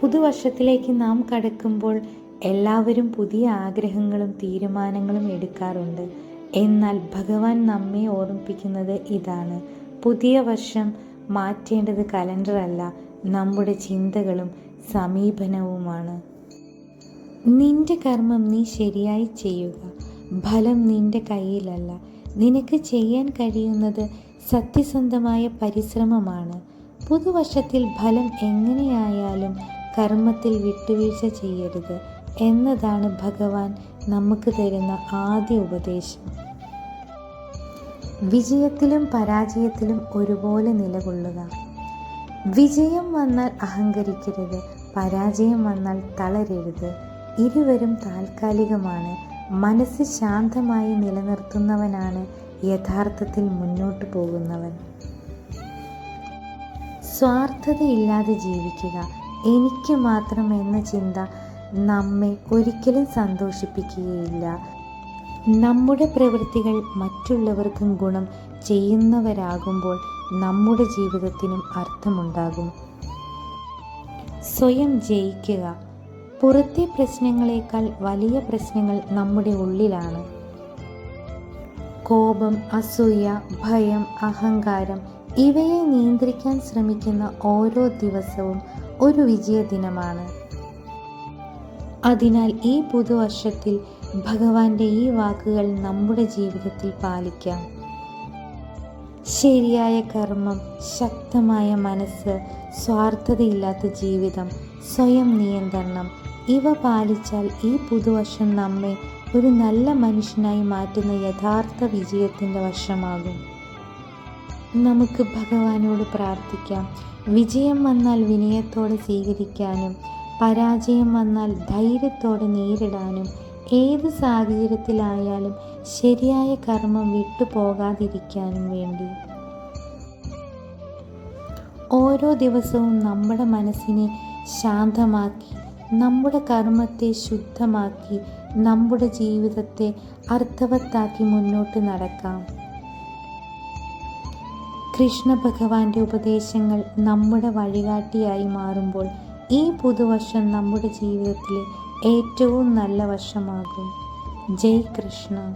പുതുവർഷത്തിലേക്ക് നാം കടക്കുമ്പോൾ എല്ലാവരും പുതിയ ആഗ്രഹങ്ങളും തീരുമാനങ്ങളും എടുക്കാറുണ്ട്. എന്നാൽ ഭഗവാൻ നമ്മെ ഓർമ്മിപ്പിക്കുന്നത് ഇതാണ്. പുതിയ വർഷം മാറ്റേണ്ടത് കലണ്ടറല്ല നമ്മുടെ ചിന്തകളും സമീപനവുമാണ്. നിന്റെ കർമ്മം നീ ശരിയായി ചെയ്യുക. ഫലം നിന്റെ കയ്യിലല്ല. നിനക്ക് ചെയ്യാൻ കഴിയുന്നത് സത്യസന്ധമായ പരിശ്രമമാണ്. പുതുവർഷത്തിൽ ഫലം എങ്ങനെയായാലും കർമ്മത്തിൽ വിട്ടുവീഴ്ച ചെയ്യരുത് എന്നതാണ് ഭഗവാൻ നമുക്ക് തരുന്ന ആദ്യ ഉപദേശം. വിജയത്തിലും പരാജയത്തിലും ഒരുപോലെ നിലകൊള്ളുക. വിജയം വന്നാൽ അഹങ്കരിക്കരുത് പരാജയം വന്നാൽ തളരരുത്. ഇരുവരും താൽക്കാലികമാണ്. മനസ്സ് ശാന്തമായി നിലനിർത്തുന്നവനാണ് യഥാർത്ഥത്തിൽ മുന്നോട്ട് പോകുന്നവൻ. സ്വാർത്ഥതയില്ലാതെ ജീവിക്കുക എനിക്ക് മാത്രം എന്ന ചിന്ത നമ്മെ ഒരിക്കലും സന്തോഷിപ്പിക്കുകയില്ല. നമ്മുടെ പ്രവൃത്തികൾ മറ്റുള്ളവർക്കും ഗുണം ചെയ്യുന്നവരാകുമ്പോൾ നമ്മുടെ ജീവിതത്തിനും അർത്ഥമുണ്ടാകും. സ്വയം ജയിക്കുക. പുറത്തെ പ്രശ്നങ്ങളെക്കാൾ വലിയ പ്രശ്നങ്ങൾ നമ്മുടെ ഉള്ളിലാണ്. കോപം അസൂയ ഭയം അഹങ്കാരം ഇവയെ നിയന്ത്രിക്കാൻ ശ്രമിക്കുന്ന ഓരോ ദിവസവും ഒരു വിജയദിനമാണ് അതിനാൽ ഈ പുതുവർഷത്തിൽ ഭഗവാന്റെ ഈ വാക്കുകൾ നമ്മുടെ ജീവിതത്തിൽ പാലിക്കാം. ശരിയായ കർമ്മം ശക്തമായ മനസ്സ് സ്വാർത്ഥതയില്ലാത്ത ജീവിതം സ്വയം നിയന്ത്രണം ഇവ പാലിച്ചാൽ ഈ പുതുവർഷം നമ്മെ ഒരു നല്ല മനുഷ്യനായി മാറ്റുന്ന യഥാർത്ഥ വിജയത്തിന്റെ വർഷമാകും. നമുക്ക് ഭഗവാനോട് പ്രാർത്ഥിക്കാം. വിജയം വന്നാൽ വിനയത്തോടെ സ്വീകരിക്കാനും പരാജയം വന്നാൽ ധൈര്യത്തോടെ നേരിടാനും ഏത് സാഹചര്യത്തിലായാലും ശരിയായ കർമ്മം വിട്ടുപോകാതിരിക്കാനും വേണ്ടി. ഓരോ ദിവസവും നമ്മുടെ മനസ്സിനെ ശാന്തമാക്കി നമ്മുടെ കർമ്മത്തെ ശുദ്ധമാക്കി നമ്മുടെ ജീവിതത്തെ അർത്ഥവത്താക്കി മുന്നോട്ട് നടക്കാം. കൃഷ്ണ ഭഗവാന്റെ ഉപദേശങ്ങൾ നമ്മുടെ വഴികാട്ടിയായി മാറുമ്പോൾ ഈ പുതുവർഷം നമ്മുടെ ജീവിതത്തിലെ ഏറ്റവും നല്ല വർഷമാകും. ജയ് കൃഷ്ണ.